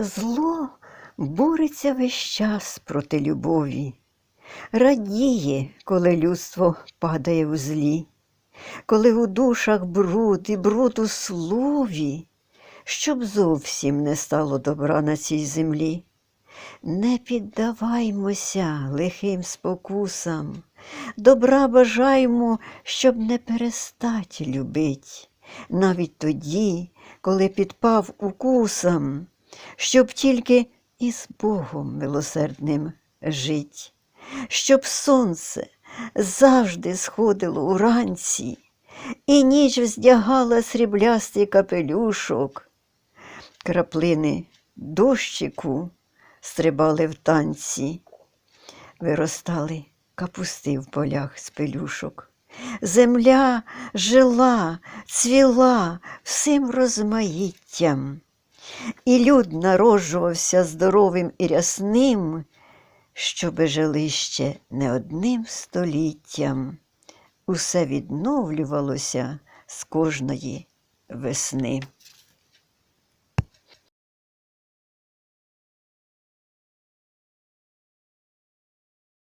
Зло бореться весь час проти любові, радіє, коли людство падає в злі, коли у душах бруд і бруд у слові, щоб зовсім не стало добра на цій землі. Не піддаваймося лихим спокусам, добра бажаймо, щоб не перестать любить, навіть тоді, коли підпав укусам, щоб тільки із Богом милосердним жить, щоб сонце завжди сходило уранці, і ніч вздягала сріблястий капелюшок, краплини дощику стрибали в танці, виростали капусти в полях з пелюшок. Земля жила, цвіла всім розмаїттям, і люд народжувався здоровим і рясним, щоби жили ще не одним століттям. Усе відновлювалося з кожної весни.